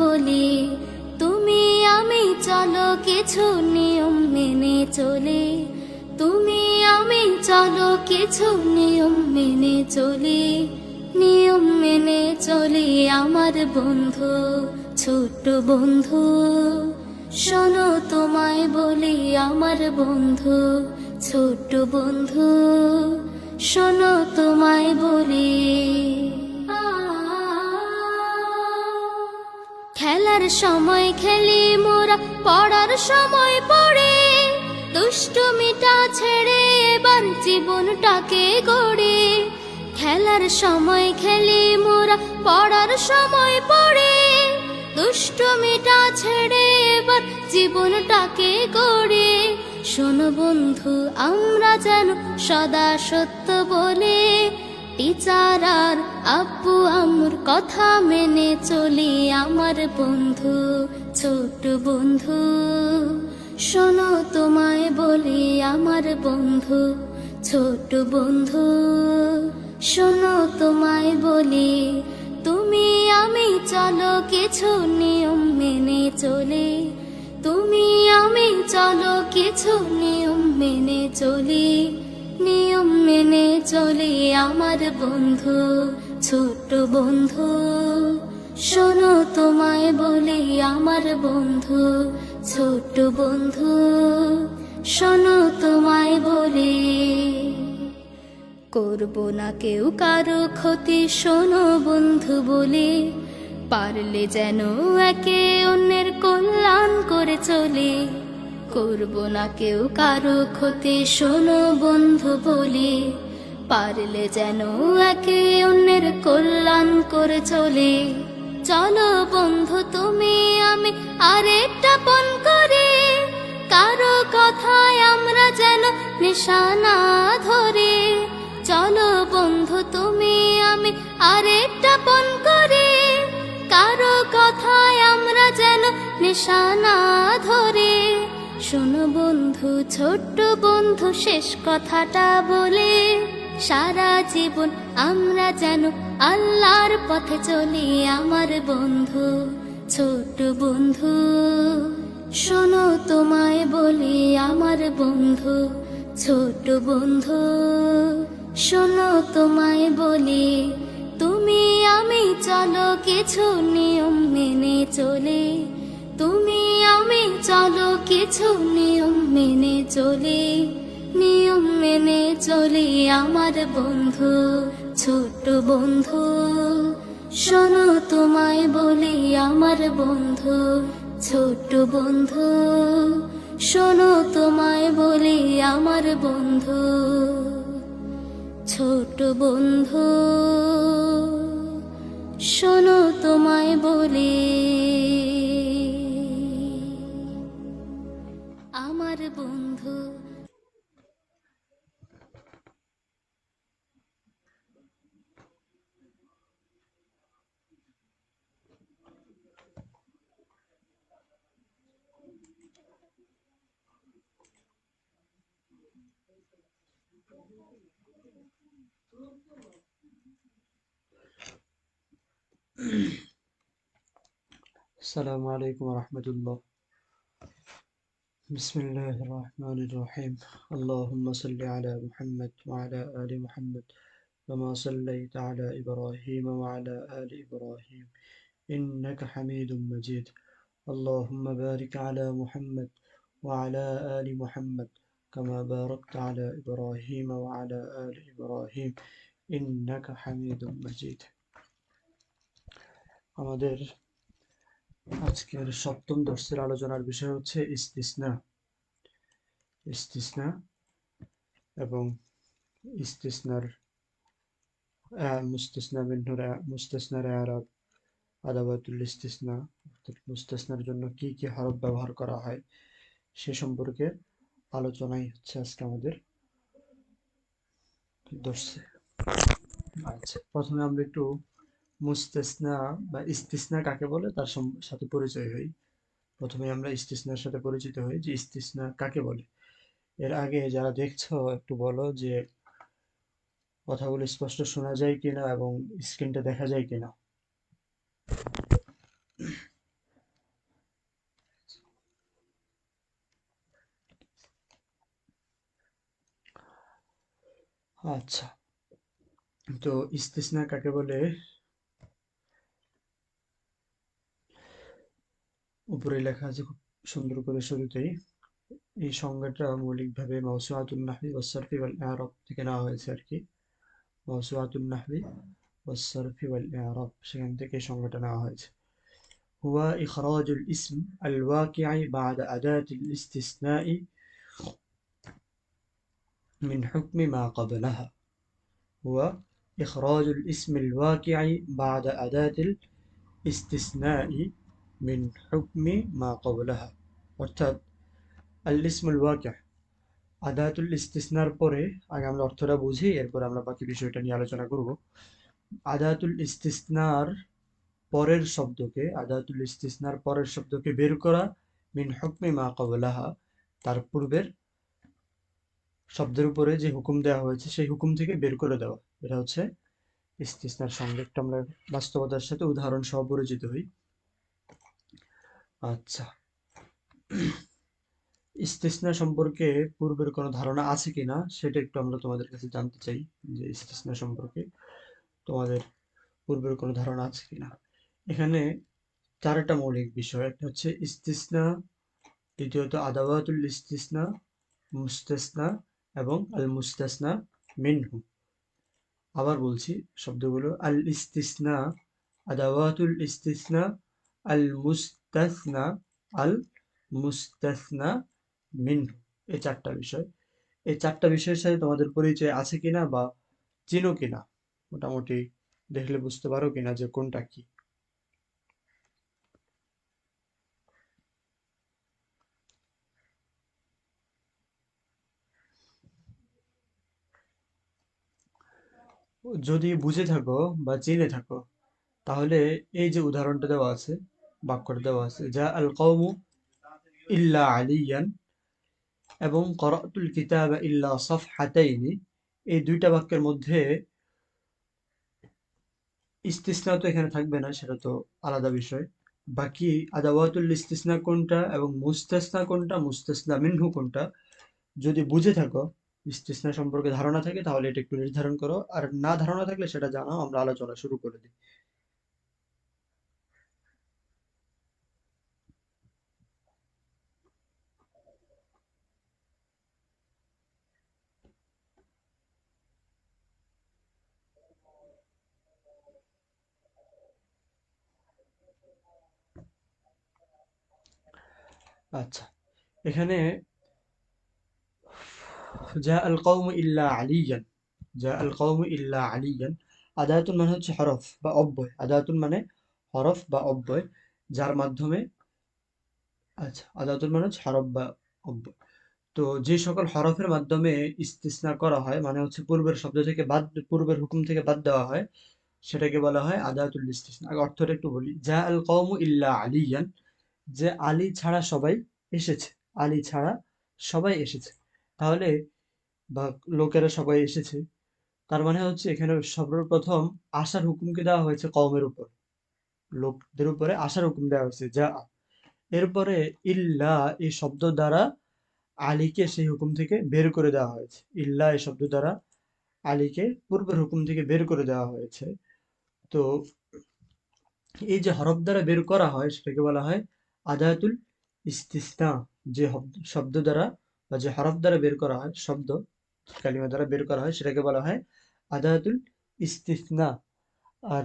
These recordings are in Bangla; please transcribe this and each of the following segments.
বলি, তুমি আমি চলো কিছু নিয়ম মেনে চলে। তুমি আমি চলো কিছু নিয়ম মেনে চলি। নিয়ম মেনে চলি আমার বন্ধু, ছোট্ট বন্ধু। শোনো তোমায় বলি আমার বন্ধু, ছোট্ট বন্ধু। শোনো তোমায় বলি খেলার সময় খেলি মোরা, পড়ার সময় পড়ে। দুষ্টুমিটা ছেড়ে এবার জীবনটাকে গড়ে। খেলার সময় খেলি মোরা, পড়ার সময় পড়ে। দুষ্টুমিটা ছেড়ে এবার জীবনটাকে গড়ে। শোনো বন্ধু, আমরা যেন সদা সত্য বলে টিচার আর আব্বু আমুর কথা মেনে চলি আমার বন্ধু, ছোট বন্ধু। শোনো তোমায় বলি আমার বন্ধু, ছোট বন্ধু। শোনো তোমায় বলি, তুমি আমি চলো কিছু নিয়ম মেনে চলে। তুমি আমি চলো কিছু নিয়ম মেনে চলি। নিয়ম মেনে চলে আমার বন্ধু, ছোট্ট বন্ধু। শোনো তোমায় বলে আমার বন্ধু, ছোট্ট বন্ধু। শোনো তোমায় বলে, করব না কেউ কারও ক্ষতি। শোনো বন্ধু বলে, পারলে যেন একে অন্যের কল্যাণ করে চলে। করব না কেউ কারও ক্ষতি। শোনো বন্ধু বলি, পারলে যেন একে অন্যের কল্যাণ করে চলে। চলো বন্ধু তুমি, আমি আরেকটা পণ করে। কারও কথায় আমরা যেন নিশানা ধরে। চলো বন্ধু তুমি, আমি আরেকটা পণ করে। কারও কথায় আমরা যেন নিশানা ধরে। শোনো বন্ধু, ছোট্ট বন্ধু, শেষ কথাটা বলে, সারা জীবন আমরা যেন আল্লাহর পথে চলি, আমার বন্ধু, ছোট্ট বন্ধু। শোনো তোমায় বলি, আমার বন্ধু ছোট বন্ধু। শোনো তোমায় বলি, তুমি আমি চলো, কিছু নিয়ম মেনে চলে। কিছু নিয়ম মেনে চলে, নিয়ম মেনে চলি আমার বন্ধু ছোট বন্ধু। শোনো তোমায় বলি আমার বন্ধু ছোট বন্ধু। শোনো তোমায় বলি আমার বন্ধু ছোট বন্ধু। শোনো তোমায় বলি السلام عليكم ورحمة الله. بسم الله الرحمن الرحيم. اللهم صل على محمد وعلى آل محمد كما صليت على إبراهيم وعلى آل إبراهيم. إنك حميد مجيد. اللهم بارك على محمد وعلى آل محمد كما باركت على إبراهيم وعلى آل إبراهيم إنك حميد مجيد আমাদের আজকের সপ্তম দর্শের আলোচনার বিষয় হচ্ছে ইস্তিসনা ইস্তিসনা এবং ইস্তিসনার আহ, মুস্তিসনা বিন্নুর আ- মুস্তাসনার আরব আদাবাতুল ইস্তিসনা অর্থাৎ মুস্তাসনার জন্য কি কি হরফ ব্যবহার করা হয় সে সম্পর্কে আলোচনাই হচ্ছে আজকে আমাদের। আচ্ছা প্রথমে আমরা একটু মুস্তাসনা বা ইস্তিসনা কাকে বলে তার সাথে পরিচয় হই। প্রথমে আমরা ইস্তিসনার সাথে পরিচিত হই যে ইস্তিসনা কাকে বলে। এর আগে যারা দেখছ, একটু বলো যে কথাগুলো স্পষ্ট শোনা যায় কিনা এবং স্ক্রিনটা দেখা যায় কিনা। আচ্ছা। তো ইস্তেসনা কাকে বলে? উপরে লেখা আছে খুব সুন্দর করে শুরুতেই। এই সংজ্ঞাটা মৌলিকভাবে মৌসুমাতুল নাহবি ওয়াসারফি ওয়াল আরব থেকে নেওয়া হয়েছে আর কি। মৌসুমাতুল নাহবি ওয়াসারফি ওয়াল আরব সেখান থেকে এই সংজ্ঞাটা নেওয়া হয়েছে। হুয়া ইখরাজুল ইসম আল ওয়াকিআ বাদ আদাতিল ইস্তিসনাই من حكم ما قبلها هو إخراج الاسم الواقع بعد أداة الاستثناء من حكم ما قبلها অর্থাৎ আল ইসমুল ওয়াকিয়া আদাতুল ইস্তিসনার পরে আগে আমরা অর্থটা বুঝি এরপর আমরা বাকি বিষয়টা নিয়ে আলোচনা করব আদাতুল ইস্তিসনার পরের শব্দকে আদাতুল ইস্তিসনার পরের শব্দকে বের করা মিন হুকমি মা কবলাহা তার পূর্বের শব্দের উপরে যে হুকুম দেওয়া হয়েছে, সেই হুকুম থেকে বের করে দেওয়া। এটা হচ্ছে ইস্তিসনার সঙ্গে একটা আমরা বাস্তবতার সাথে উদাহরণ সহ পরিচিত হই। আচ্ছা। ইস্তিসনা সম্পর্কে পূর্বের কোনো ধারণা আছে কি না সেটা একটু আমরা তোমাদের কাছে জানতে চাই, যে ইস্তিসনা সম্পর্কে তোমাদের পূর্বের কোনো ধারণা আছে কি না এখানে চারটা মৌলিক বিষয়। একটা হচ্ছে ইস্তিসনা, দ্বিতীয়ত আদাবাতুল ইস্তিসনা, মুস্তাসনা এবং আল মুস্তাসনা মিনহু। আবার বলছি শব্দগুলো আল ইস্তিসনা আদাওয়াতুল ইস্তিসনা আল মুস্তাসনা আল মুস্তাসনা মিনহু। এই চারটা বিষয়। এই চারটা বিষয়ের সাথে তোমাদের পরিচয় আছে কিনা বা চিনো কিনা? মোটামুটি দেখলে বুঝতে পারো কিনা যে কোনটা কি। যদি বুঝে থাকো বা জেনে থাকো, তাহলে এই যে উদাহরণটা দেওয়া আছে, বাক্যটা দেওয়া আছে যা আল কওমু ইল্লা আলিয়ান এবং করাতুল কিতাব ইল্লা সফ হাতাইনি এই দুইটা বাক্যের মধ্যে ইস্তিসনা তো এখানে থাকবে না, সেটা তো আলাদা বিষয়। বাকি আদাওয়াতুল ইস্তিসনা কোনটা এবং মুস্তাসনা কোনটা, মুস্তাসনা মিনহু কোনটা, যদি বুঝে থাকো ইস্তিসনা সম্পর্কে ধারণা থাকে, তাহলে এটা একটু নির্ধারণ করো। আর না ধারণা থাকলে সেটা জানাও, আমরা আলোচনা শুরু করে দিই। আচ্ছা এখানে মানে হচ্ছে হরফ বা অব্যয়। মানে হরফ বা অব্যয়, যার মাধ্যমে আচ্ছা মানে হচ্ছে হরফ বা অব্যয়। তো যে সকল হরফের মাধ্যমে ইস্তিসনা করা হয় মানে হচ্ছে পূর্বের শব্দ থেকে বাদ, পূর্বের হুকুম থেকে বাদ দেওয়া হয়, সেটাকে বলা হয় আদায়াতুল ইস্তিসনা। অর্থটা একটু বলি। যা আল কৌম ইল্লা আলিয়ান। যে আলী ছাড়া সবাই এসেছে। আলী ছাড়া সবাই এসেছে। তাহলে বা লোকেরা সবাই এসেছে। তার মানে হচ্ছে এখানে সর্বপ্রথম আশার হুকুমকে দেওয়া হয়েছে কওমের উপর। লোকদের উপরে আশার হুকুম দেওয়া হয়েছে, যা এরপরে ইল্লা এই শব্দ দ্বারা আলীকে সেই হুকুম থেকে বের করে দেওয়া হয়েছে। ইল্লা এই শব্দ দ্বারা আলীকে পূর্বের হুকুম থেকে বের করে দেওয়া হয়েছে। তো এই যে হরফ দ্বারা বের করা হয়, সেটাকে বলা হয় আদায়াতুল ইস্তিস্তা, যে শব্দ দ্বারা বা যে হরফ দ্বারা বের করা হয়, শব্দ, কালিমা দ্বারা বের করা হয়, সেটাকে বলা হয় আদায়াতুল ইস্তিসনা। আর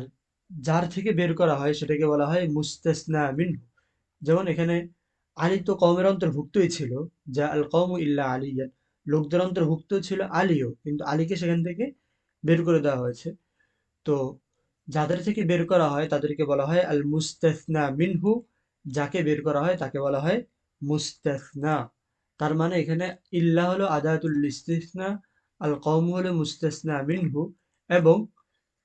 যার থেকে বের করা হয়, সেটাকে বলা হয় মুস্তেসনা মিনহু। যেমন এখানে আলী তো কওমের অন্তর্ভুক্তই ছিল, যা আল কওম ইল্লা আলিয়ান। লোকদের অন্তর্ভুক্ত ছিল আলীও, কিন্তু আলীকে সেখান থেকে বের করে দেওয়া হয়েছে। তো যাদের থেকে বের করা হয়, তাদেরকে বলা হয় আল মুস্তেসনা মিনহু। যাকে বের করা হয়, তাকে বলা হয় মুস্তাসনা। তার মানে এখানে ইল্লা হলো আদায়াতুল ইস্তিসনা, আল কওম হলো মুস্তাসনা মিনহু এবং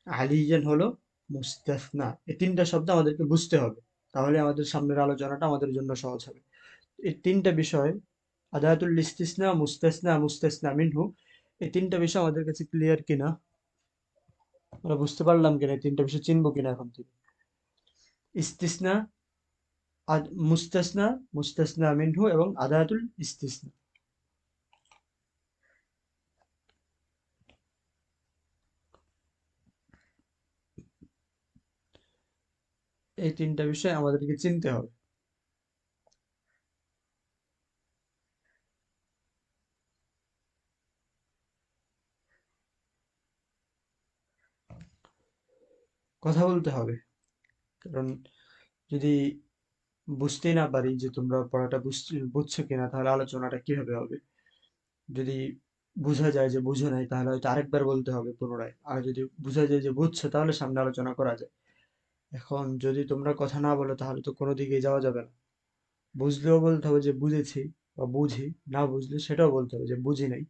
আলিয়ান হলো মুস্তাসনা। এই তিনটা শব্দ আমাদেরকে বুঝতে হবে। তাহলে আমাদের সামনের আলোচনাটা আমাদের জন্য সহজ হবে। এই তিনটা বিষয় আদায়াতুল ইস্তিসনা, মুস্তাসনা মুস্তাসনা মিনহু, এই তিনটা বিষয় আমাদের কাছে ক্লিয়ার কিনা? আমরা বুঝতে পারলাম কিনা এই তিনটা বিষয়, চিনবো কিনা এখন থেকে? ইস্তিসনা মুস্তাসনা মুস্তাসনা মিনহু এবং আদায়াতুল ইস্তিসনা। এই তিনটা বিষয় আমাদেরকে চিনতে হবে। কথা বলতে হবে। কারণ যদি বুঝতেই না পারি যে তোমরা পড়াটা বুঝছ কিনা, তাহলে আলোচনাটা কীভাবে হবে? যদি বোঝা যায় যে বুঝো নাই, তাহলে হয়তো আরেকবার বলতে হবে পুনরায়। আর যদি বোঝা যায় যে বুঝছ, তাহলে সামনে আলোচনা করা যায়। এখন যদি তোমরা কথা না বলো, তাহলে তো কোনো দিকে যাওয়া যাবে না। বুঝলেও বলতে হবে যে বুঝেছি বা বুঝি, না বুঝলে সেটাও বলতে হবে যে বুঝি নাই,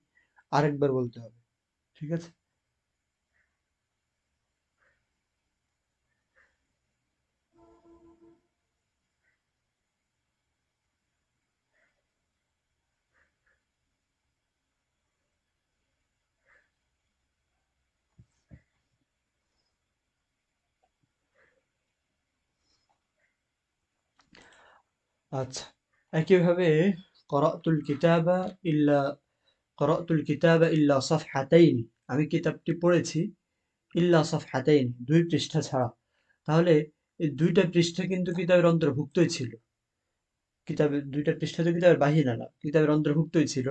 আরেকবার বলতে হবে। ঠিক আছে? আচ্ছা। একইভাবে করাতুল কিতাবা ইল্লা, করাতুল কিতাবা ইল্লা সাফহাতাইনি। আমি কিতাবটি পড়েছি, ইল্লা সাফহাতাইনি, দুই পৃষ্ঠা ছাড়া। তাহলে এই দুইটা পৃষ্ঠা কিন্তু কিতাবের অন্তর্ভুক্তই ছিল। কিতাবের দুইটা পৃষ্ঠা তো কিতাবের বাহিরে না কিতাবের অন্তর্ভুক্তই ছিল।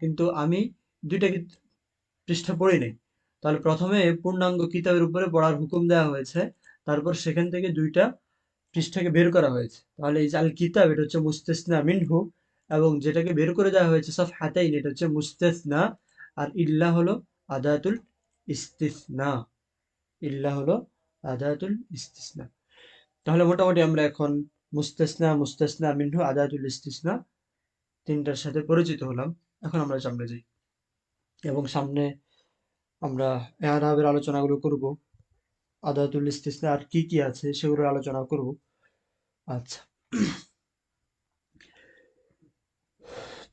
কিন্তু আমি দুইটা পৃষ্ঠা পড়ি নাই। তাহলে প্রথমে পূর্ণাঙ্গ কিতাবের উপরে পড়ার হুকুম দেওয়া হয়েছে। তারপর সেখান থেকে দুইটা পৃষ্ঠাকে বের করা হয়েছে। তাহলে এই যে আল কিতাব এটা হচ্ছে মুস্তেসনা মিনহু এবং যেটাকে বের করে দেওয়া হয়েছে সব হাতাইন এটা হচ্ছে মুস্তেসনা আর ইল্লা হলো আদাতুল ইস্তিসনা। ইল্লা হলো আদাতুল ইস্তিসনা। তাহলে মোটামুটি আমরা এখন মুস্তেসনা মুস্তেসনা, মিনহু, আদাতুল ইস্তিসনা তিনটার সাথে পরিচিত হলাম। এখন আমরা সামনে যাই এবং সামনে আমরা এআরাবের আলোচনাগুলো করব। আদাতুল ইস্তিসনা আর কি কি আছে সেগুলোর আলোচনা করব। আচ্ছা।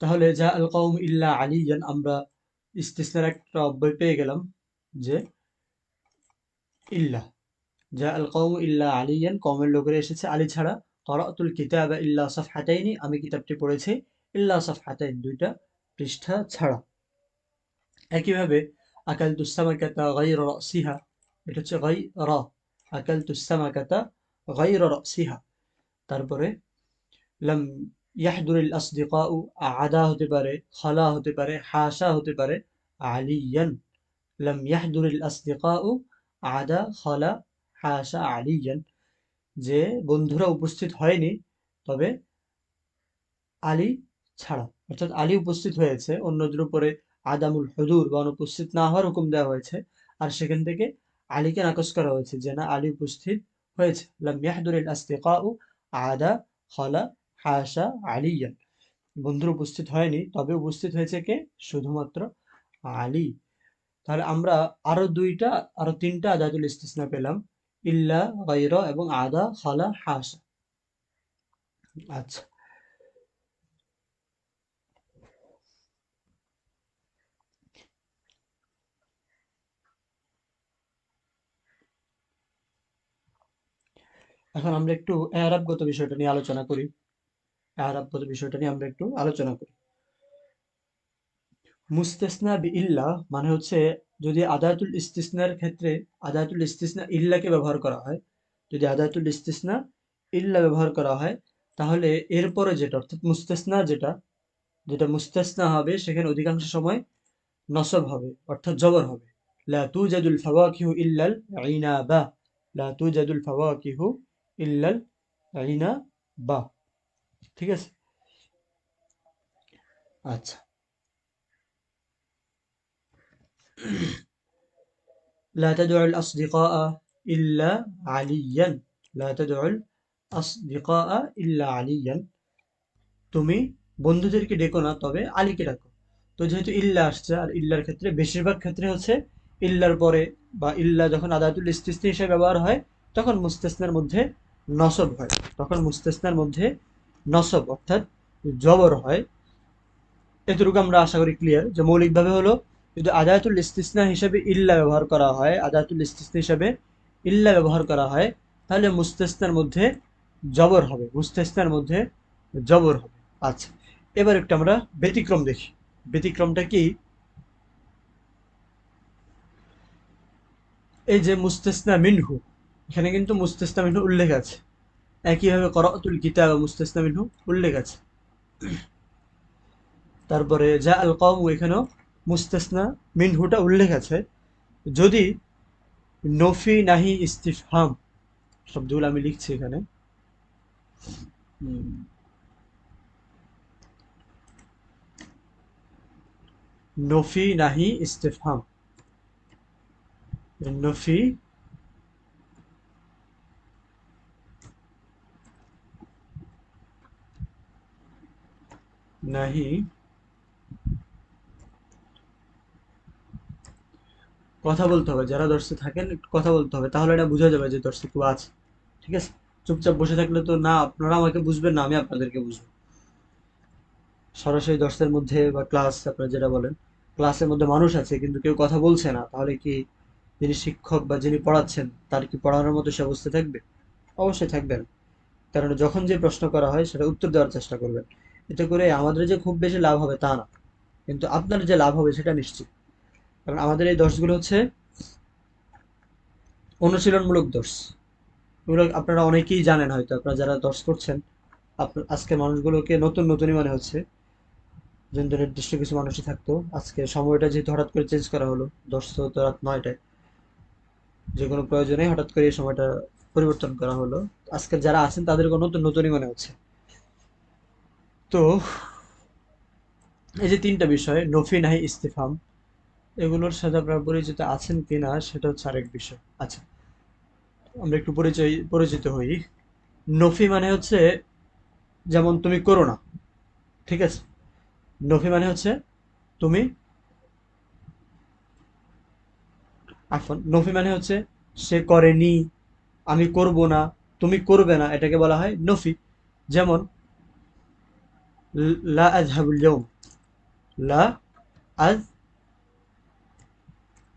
তাহলে যা আল কওম ইল্লা আলিয়ান, আমরা ইস্তিসনার একটা অব্যয় পেয়ে গেলাম যে ইল্লা, যা আল কওম ইল্লা আলিয়ান কওমের লোকেরা এসেছে, আলী ছাড়া। করাতুল কিতাব ইল্লা সাফহাতাইনি, আমি কিতাবটি পড়েছি, ইল্লা সফ হাতাইন দুইটা পৃষ্ঠা ছাড়া। একইভাবে আকাল আকালতু সামাকাতা গায়রা রাসিহা এটা হচ্ছে গাই গায়রা আকালতু সামাকাতা গায়রা রাসিহা। তারপরে লাম ইয়াহদুরিল আসদিকাউ, আদা হতে পারে, খলা হতে পারে, হাসা হতে পারে, আলিয়ান। লাম ইয়াহদুরিল আসদিকাউ, আদা, খলা, হাসা, আলিয়ান। যে বন্ধুরা উপস্থিত হয়নি, তবে আলী ছাড়া, অর্থাৎ আলী উপস্থিত হয়েছে। অন্যদের উপরে আদামুল হদুর বা অনুপস্থিত না হওয়ার হুকুম দেওয়া হয়েছে। আর সেখান থেকে আলীকে নাকচ করা হয়েছে, যে না আলী উপস্থিত হয়েছে। আদা হলা হাসা আলিয়ান। বন্ধুর উপস্থিত হয়নি, তবে উপস্থিত হয়েছে কে? শুধুমাত্র আলী। তাহলে আমরা আরও দুইটা, আরও তিনটা আদাতুল ইস্তিসনা পেলাম। ইল্লা, গায়রা এবং আদা খালা হাসা। আচ্ছা। এখন আমরা একটু এরাবগত বিষয়টা নিয়ে আলোচনা করি। এরাবগত বিষয়টা নিয়ে আমরা একটু আলোচনা করি। মুস্তেসনা বি ইল্লা মানে হচ্ছে যদি আদাতুল ইস্তিসনার ক্ষেত্রে আদাতুল ইস্তিসনা ইল্লাকে ব্যবহার করা হয়, যদি আদাতুল ইস্তিসনা ইল্লা ব্যবহার করা হয়, তাহলে এরপরে যেটা, অর্থাৎ মুস্তাসনা যেটা যেটা মুস্তাসনা হবে, সেখানে অধিকাংশ সময় নসব হবে, অর্থাৎ জবর হবে। লা তুজাদুল ফাওয়াকিহু ইল্লাল ইনাবা। লা তুজাদুল ফাওয়াকিহু ইল্লাল ইনাবা ঠিক আছে আচ্ছা لا تدعوا الأصدقاء إلا عليا لا تدعوا الأصدقاء إلا عليا তুমি বন্ধুদেরকে ডেকো না তবে আলীকে ডাকো তো যেহেতু ইল্লা আসছে আর ইল্লার ক্ষেত্রে বেশিরভাগ ক্ষেত্রে হচ্ছে ইল্লার পরে বা ইল্লা যখন আদাতুল ইস্তিসনি হিসেবে ব্যবহার হয় তখন মুস্তেসনার মধ্যে নসব হয়। তখন মুস্তেসনার মধ্যে নসব অর্থাৎ জবর হয়। এতটুকু আমরা আশা করি ক্লিয়ার যে মৌলিকভাবে হলো যদি আদায়াতুল ইস্তিসনা হিসেবে ইল্লা ব্যবহার করা হয়, আদায়াতুল ইস্তিসনা হিসেবে ইল্লা ব্যবহার করা হয়, তাহলে মুস্তেসনার মধ্যে জবর হবে। মুস্তেসনার মধ্যে জবর হবে। আচ্ছা এবার একটু আমরা ব্যতিক্রম দেখি। ব্যতিক্রমটা কি? এই যে মুস্তেসনা মিনহু এখানে কিন্তু মুস্তেসনা মিনহু উল্লেখ আছে। একইভাবে করাতুল কিতাব মুস্তাসনা মিনহু উল্লেখ আছে। তারপরে যা আল কওম এখানেও মুস্তাসনা মিনহুটা উল্লেখ আছে। যদি নফি নাহি ইস্তিফহাম শব্দগুলো আমি লিখছি এখানে। নফি নাহি ইস্তিফহাম। নফি নাহি। কথা বলতে হবে, যারা দর্শে থাকেন, কথা বলতে হবে। তাহলে এটা বোঝা যাবে যে দর্শে কেউ আছে। ঠিক আছে? চুপচাপ বসে থাকলে তো না, আপনারা আমাকে বুঝবেন না, আমি আপনাদেরকে বুঝব। সরাসরি দর্শের মধ্যে বা ক্লাস আপনারা যেটা বলেন ক্লাসের মধ্যে মানুষ আছে, কিন্তু কেউ কথা বলছে না। তাহলে কি যিনি শিক্ষক বা যিনি পড়াচ্ছেন, তার কি পড়ানোর মতো সে অবস্থা থাকবে? অবশ্যই থাকবেন কারণ যখন যে প্রশ্ন করা হয় সেটা উত্তর দেওয়ার চেষ্টা করবেন। এতে করে আমাদের যে খুব বেশি লাভ হবে তা না। কিন্তু আপনার যে লাভ হবে সেটা নিশ্চিত। কারণ আমাদের এই দর্শগুলো হচ্ছে অনুশীলনমূলক দোষ। এগুলো আপনারা অনেকেই জানেন হয়তো, আপনারা যারা দর্শ করছেন, আপনার আজকে মানুষগুলোকে নতুন, নতুনই মনে হচ্ছে। যেহেতু নির্দিষ্ট কিছু মানুষই থাকতো, আজকে সময়টা যেহেতু হঠাৎ করে চেঞ্জ করা হলো দর্শ তো রাত নয়টায়। যে কোনো প্রয়োজনে হঠাৎ করে এই সময়টা পরিবর্তন করা হলো। আজকে যারা আছেন তাদেরকে নতুন, নতুনই মনে হচ্ছে। তো এই যে তিনটা বিষয়, নফি নাহি ইস্তিফাম এগুলোর সাথে আপনারা পরিচিত আছেন কিনা সেটা হচ্ছে আরেক বিষয়। আচ্ছা আমরা একটু পরিচয়, পরিচিত হই। নফি মানে হচ্ছে যেমন তুমি করো না, ঠিক আছে? নফি মানে হচ্ছে তুমি আফন নফি মানে হচ্ছে সে করেনি, আমি করব না, তুমি করবে না, এটাকে বলা হয় নফি। যেমন আজহাবুল ইয়ৌম লা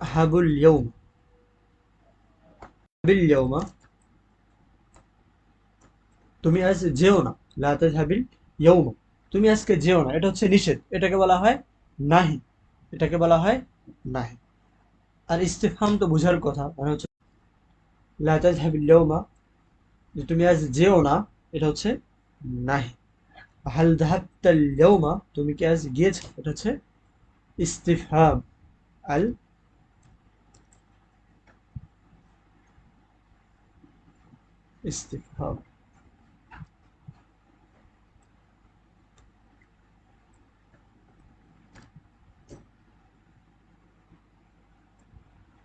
আজহাবুল ইয়ৌম বিল ইয়ৌমা তুমি আজ যেও না। লা তাজহাবিল ইয়ৌমা তুমি আজকে যেও না। এটা হচ্ছে নিষেধ। এটাকে বলা হয় নাহি। এটাকে বলা হয় নাহি। আর ইস্তেফাম তো বোঝার কথা। মানে হচ্ছে লা তাজহাবিল ইয়ৌমা যে তুমি আজ যেও না, এটা হচ্ছে নাহি। হাল ধাহাত্তাল ইয়ৌমা তুমি কি আজ গিয়েছো? এটা হচ্ছে ইস্তিফহাম আল ইস্তিফহাম।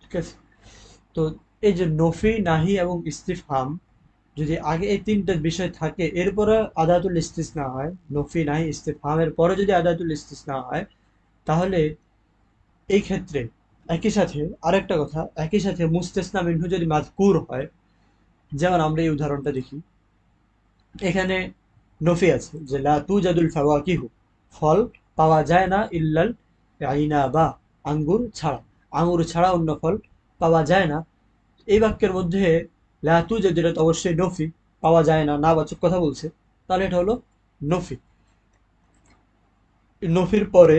ঠিক আছে? তো এই যে নফি, নাহি এবং ইস্তিফহাম যদি আগে এই তিনটা বিষয় থাকে, এরপরে আদাতুল ইস্তিসনা হয়, নফি, নাহি, ইস্তিফহামের পরে যদি আদাতুল ইস্তিসনা হয়, তাহলে এই ক্ষেত্রে একই সাথে আরেকটা কথা, একই সাথে মুস্তেসনা মিনহু যদি মাযকুর হয়, যেমন আমরা এই উদাহরণটা দেখি, এখানে নফি আছে যে, লা তুজাদুল ফাওয়াকিহু, ফল পাওয়া যায় না ইল্লাল আইনা বা আঙ্গুর ছাড়া। আঙ্গুর ছাড়া অন্য ফল পাওয়া যায় না। এই বাক্যের মধ্যে লা তুজাদু এটা তো অবশ্যই নফি, পাওয়া যায় না না বাচক কথা বলছে। তাহলে এটা হলো নফি। নফির পরে,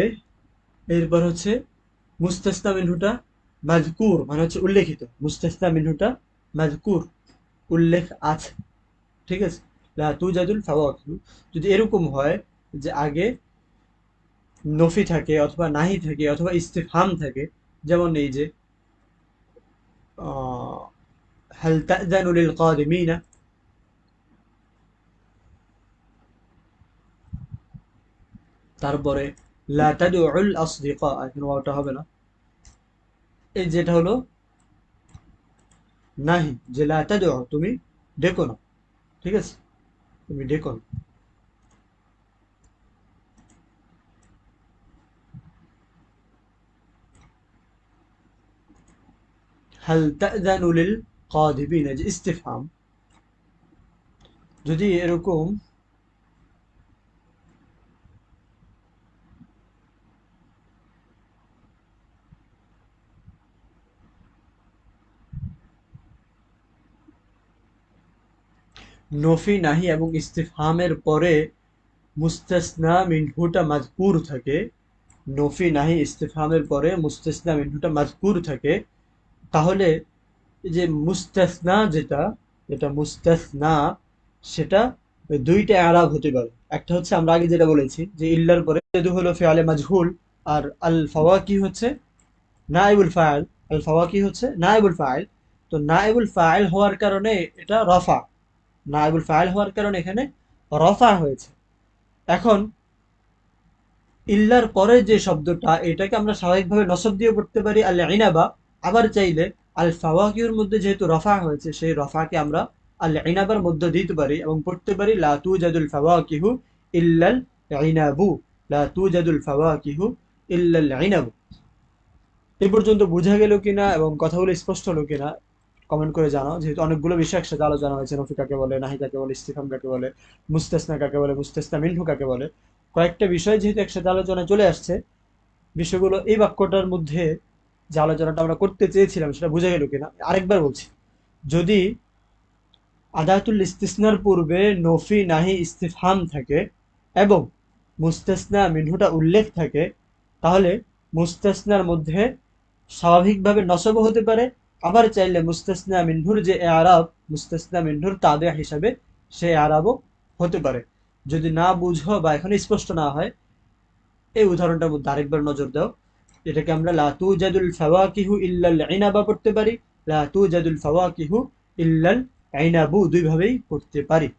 এরপর হচ্ছে মুস্তাসনা মিনহুটা মাজকুর মানে হচ্ছে উল্লেখিত। মুস্তাসনা মিনহুটা মাজকুর, উল্লেখ আছে। ঠিক আছে? লা তুজাদুল ফাওয়াকিহু। যদি এরকম হয় যে আগে নফি থাকে অথবা নাহি থাকে অথবা ইস্তিফহাম থাকে, যেমন এই যে আহ, হাল তা'যানু লিল কাদিমিনা তারপরে লা তাদউল আসদিকা এখন ওটা হবে না। এই যেটা হলো নাহি যে লা তাদউ তুমি ডেকো না। ঠিক আছে? তুমি ডেকো না। হাল তা'যানু লিল কাদিমিনা যে ইস্তিফহাম যদি এরকম নফি নাহি এবং ইস্তিফহামের পরে মুস্তাসনা মিনহুটা মাজকুর থাকে, নফি নাহি ইস্তিফহামের পরে মুস্তাসনা মিনহুটা মাজকুর থাকে, তাহলে যে মুস্তাসনা যেটা যেটা মুস্তাসনা, সেটা দুইটা আরাব হতে পারে। একটা হচ্ছে আমরা আগে যেটা বলেছি, যে ইল্লার পরে যেহেতু হলো ফেয়ালে মাজহুল, আর আল ফাওয়াকি হচ্ছে নাইবুল ফাইল। আল ফাওয়াকি হচ্ছে নাইবুল ফাইল। তো নাইবুল ফাইল হওয়ার কারণে এটা রফা। নাইবুল ফাইল হওয়ার কারণে এখানে রফা হয়েছে। এখন ইল্লার পরে যে শব্দটা, এটাকে আমরা স্বাভাবিকভাবে নসব দিয়ে পড়তে পারি আল ইনাবা আবার চাইলে আল ফাওয়াকিউর মধ্যে যেহেতু রফা হয়েছে, সেই রফাকে আমরা আল ইনাবার মধ্যে দিতে পারি এবং পড়তে পারি, লা তুজাদুল ফাওয়াকিহু ইল্লাল ইনাবু। লা তুজাদুল ফাওয়াকিহু ইল্লাল ইনাবু। এই পর্যন্ত বোঝা গেল কিনা এবং কথাগুলো স্পষ্ট হলো কিনা কমেন্ট করে জানাও। যেহেতু অনেকগুলো বিষয় একসাথে আলোচনা হয়েছে নফি কাকে বলে, নাহি কাকে বলে, ইস্তিফাম কাকে বলে, মুস্তাসনা কাকে বলে, মুস্তাসনা মিনহু কাকে বলে, কয়েকটা বিষয় যেহেতু একসাথে আলোচনায় চলে আসছে, বিষয়গুলো এই বাক্যটার মধ্যে যে আলোচনাটা আমরা করতে চেয়েছিলাম সেটা বোঝা গেল কিনা, আরেকবার বলছি। যদি আদাতুল ইস্তিসনার পূর্বে নফি, নাহি, ইস্তিফহাম থাকে এবং মুস্তাসনা, মিনহুটা উল্লেখ থাকে, তাহলে মুস্তাসনার মধ্যে স্বাভাবিকভাবে নসব হতে পারে। আবার চাইলে মুস্তাসনা, মিনহুর যে আরাব মুস্তাসনা, মিনহুর তাবে হিসাবে সে আরাবও হতে পারে। যদি না বুঝো বা এখন স্পষ্ট না হয়, এই উদাহরণটার মধ্যে আরেকবার নজর দাও। এটাকে আমরা লাতু জাদুল ফাওয়াকিহু ইল্লাল আইনাবা পড়তে পারি। লাতু জাদুল ফাওয়াকিহু ইল্লাল আইনাবু দুইভাবেই পড়তে পারি।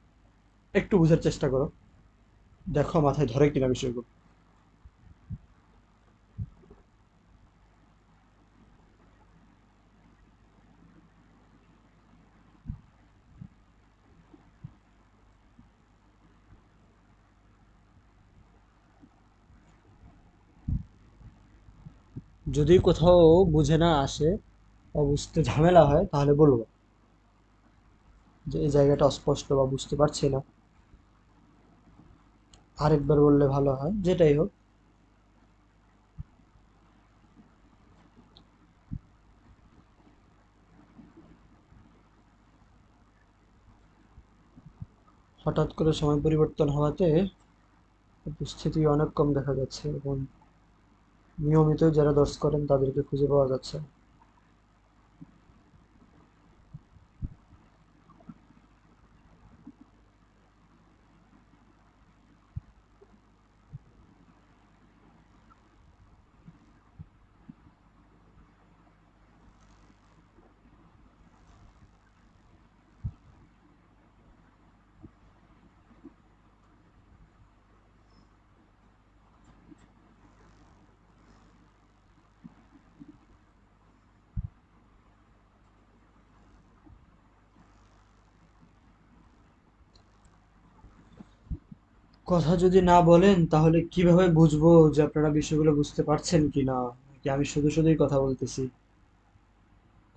একটু বোঝার চেষ্টা করো। দেখো মাথায় ধরে কিনা বিষয়গুলো। যদি কোথাও বুঝে না আসে বা বুঝতে ঝামেলা হয়, তাহলে বলব। যে এই জায়গাটা অস্পষ্ট বা বুঝতে পারছি না। আরেকবার বললে ভালো হয়, যেটাই হোক। হঠাৎ করে সময় পরিবর্তন হওয়াতে উপস্থিতি অনেক কম দেখা যাচ্ছে এবং নিয়মিত যারা দর্শ করেন তাদেরকে খুঁজে পাওয়া যাচ্ছে। কথা যদি না বলেন, তাহলে কীভাবে বুঝব যে আপনারা বিষয়গুলো বুঝতে পারছেন কি না কি আমি শুধু শুধুই কথা বলতেছি?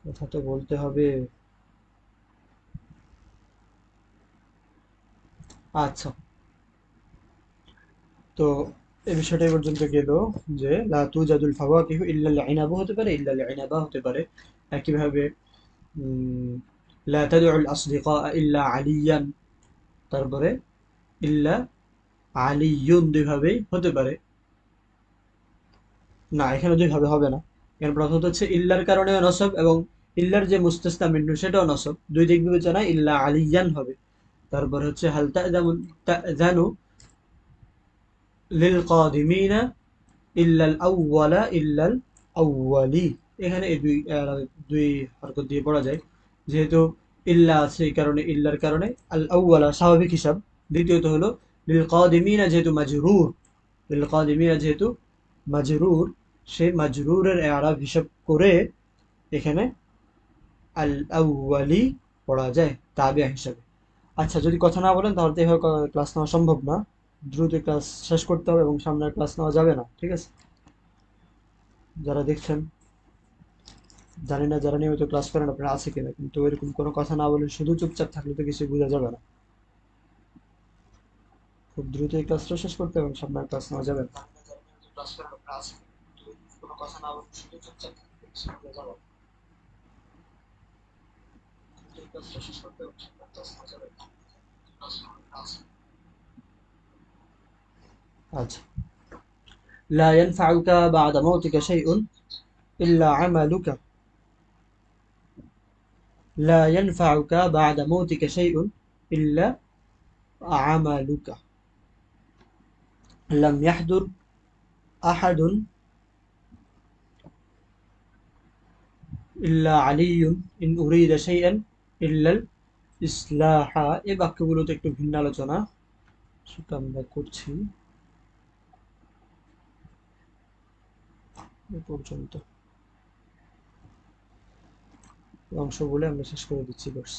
কথা তো বলতে হবে। আচ্ছা। তো এই বিষয়টা পর্যন্ত গেল যে, লা তুজাদুল ফাওয়াকিহু ইল্লাল ইনাবু হতে পারে ইল্লাল ইনাবা হতে পারে। একইভাবে লা তাদউল আসদিকা ইল্লা আলিয়ান, তারপরে ইল্লা আলিয়ুন দুইভাবেই হতে পারে। না, এখানে দুইভাবে হবে না। এখানে প্রথমত হচ্ছে ইল্লার কারণেও নসব এবং ইল্লার যে মুস্তাসনা মিন্নু, সেটাও নসব। দুই দিক বিবেচনায় ইল্লা আলিয়ান হবে। তারপর হচ্ছে হাল তা'জামু তা'জানু লিল কাদিমিনা ইল্লাল আউওয়ালা ইল্লাল আউওয়ালি। এখানে এই দুই দুই হরকত দিয়ে পড়া যায়। যেহেতু ইল্লা আছে এই কারণে, ইল্লার কারণে, আল আউওয়ালা স্বাভাবিক হিসাব। দ্বিতীয়ত হলো লিল কাদিমিনা যেহেতু মাজরুর লিল কাদিমিনা যেহেতু মাজরুর সেই মাজরুরের আরব হিসাব করে এখানে আল আউওয়ালি পড়া যায় তাবিয়া হিসাবে। আচ্ছা যদি কথা না বলেন তাহলে তো এভাবে ক্লাস নেওয়া সম্ভব না। দ্রুত ক্লাস শেষ করতে হবে এবং সামনে আর ক্লাস নেওয়া যাবে না, ঠিক আছে? যারা দেখছেন, জানি না, যারা নিয়মিত ক্লাস করেন, আপনারা আছে কিনা, কিন্তু এরকম কোনো কথা না বলে শুধু চুপচাপ থাকলে তো কিছু বোঝা যাবে না। খুব দ্রুত এই ক্লাসটা শেষ করতে হবে এবং সামনে আর ক্লাস নেওয়া যাবে না ক্লাস করেন আপনারা আছে কিনা কিন্তু কোনো কথা না বলে শুধু চুপচাপ থাকলে কিছু বোঝা যাবে না দ্রুত এই ক্লাসটা শেষ করতে হবে এবং সামনে আর ক্লাস নেওয়া যাবে না ক্লাস করেন আপনারা আছে আচ্ছা لا ينفعك بعد موتك شيء إلا عملك لا ينفعك بعد موتك شيء إلا আমালুকা লাম ইয়াহদুর আহাদুন ইল্লা আলিয়ুন ইন উরিদা শাইআন ইল্লাল ইসলাহা এই বাক্যগুলোতে একটু ভিন্ন আলোচনা সেটা আমরা করছি এ পর্যন্ত এই অংশগুলো আমরা শেষ করে দিচ্ছি কোর্স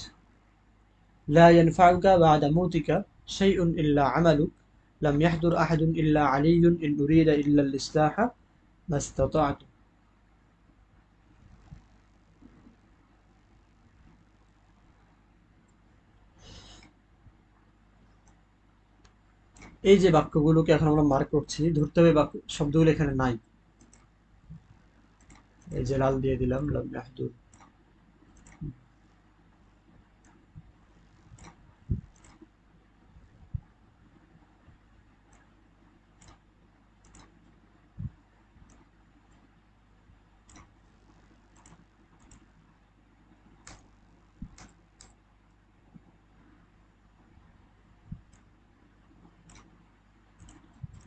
لا ينفعك بعد موتك شيء إلا عملك لم يحضر أحد إلا علي إن أريد إلا الإصلاح ما استطعت এই যে বাক্যগুলোকে এখন আমরা মার্ক করছি ধরতে হবে বাক্য শব্দগুলো এখানে নাই এই যে লাল দিয়ে দিলাম লাম ইয়াহদুর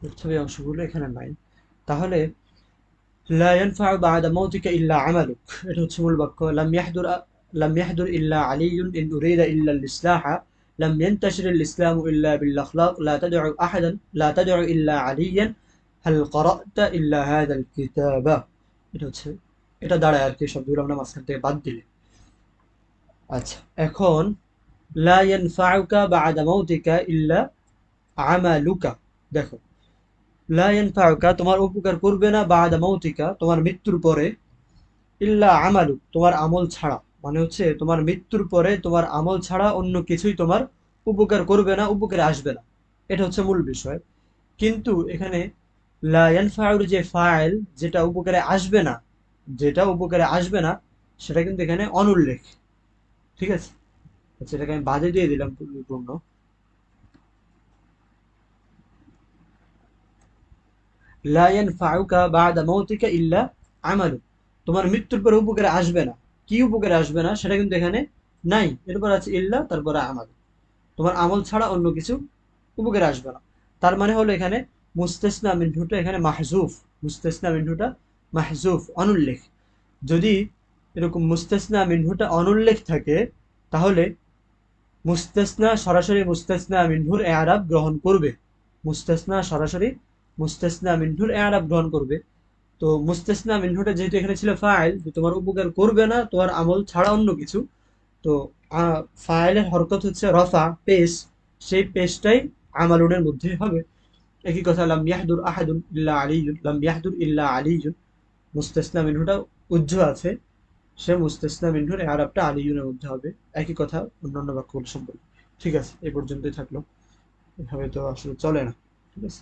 ধরতে হবে অংশগুলো এখানে নাই তাহলে لا ينفع بعد موتك إلا عملك এটা হচ্ছে মূল বাক্য لم يحضر لم يحضر إلا علي إن أريد إلا الإصلاح لم ينتشر الإسلام إلا بالأخلاق لا تدع أحدا لا تدع إلا عليا هل قرأت إلا هذا الكتاب এটা হচ্ছে এটা দাঁড়ায় আর কি শব্দগুলো আমরা মাঝখান থেকে বাদ দিলে আচ্ছা এখন لا ينفعك بعد موتك إلا عملك দেখো লা ইয়ানফাউকা তোমার উপকার করবে না বাদা মৌতিকা, তোমার মৃত্যুর পরে, ইল্লা আমালু তোমার আমল ছাড়া। মানে হচ্ছে, তোমার মৃত্যুর পরে তোমার আমল ছাড়া অন্য কিছুই তোমার উপকার করবে না, উপকারে আসবে না। এটা হচ্ছে মূল বিষয়। কিন্তু এখানে লা ইয়ানফাউর যে ফাইল যেটা উপকারে আসবে না, যেটা উপকারে আসবে না, সেটা কিন্তু এখানে অনুল্লেখ। ঠিক আছে? সেটাকে আমি বাদে দিয়ে দিলাম পূর্ণ। লা ইয়ানফাউকা বাদা মাউতিকা ইল্লা আমালু তোমার মৃত্যুর পরে উপকারে আসবে না। কি উপকারে আসবে না সেটা কিন্তু এখানে নাই। এরপর আছে ইল্লা, তারপরে আমাল। তোমার আমল ছাড়া অন্য কিছু উপকারে আসবে না। তার মানে হলো এখানে মুস্তেসনা মিন্টুটা এখানে মাহজুফ। মুস্তেসনা মিন্টুটা মাহজুফ, অনুল্লেখ। যদি এরকম মুস্তেসনা মিনহুটা অনুল্লেখ থাকে, তাহলে মুস্তেসনা সরাসরি মুস্তেসনা মিনহুর এআরাব গ্রহণ করবে। মুস্তেসনা সরাসরি মুস্তেসনা মিনহুর এআরাব গ্রহণ করবে। তো মুস্তেসনা মিনহুটা যেহেতু এখানে ছিল ফাইল যে তোমার উপকার করবে না, তোমার আমল ছাড়া অন্য কিছু। তো ফাইলের হরকত হচ্ছে রফা পেশ সেই পেশটাই আমালুনের মধ্যে হবে। একই কথা, লাম ইয়াহদুর আহাদুন ইল্লা আলিয়ুন, লাম ইয়াহদুর ইল্লা আলিয়ুন। মুস্তেসনা মিনহুটা উজ্জ আছে, সে মুস্তেসনা মিনহুর এআরাবটা আলিয়ুনের মধ্যে হবে। একই কথা, অন্যান্য বাক্যগুলো সম্পর্কে। ঠিক আছে, এ পর্যন্তই থাকল। এভাবে তো আসলে চলে না। ঠিক আছে?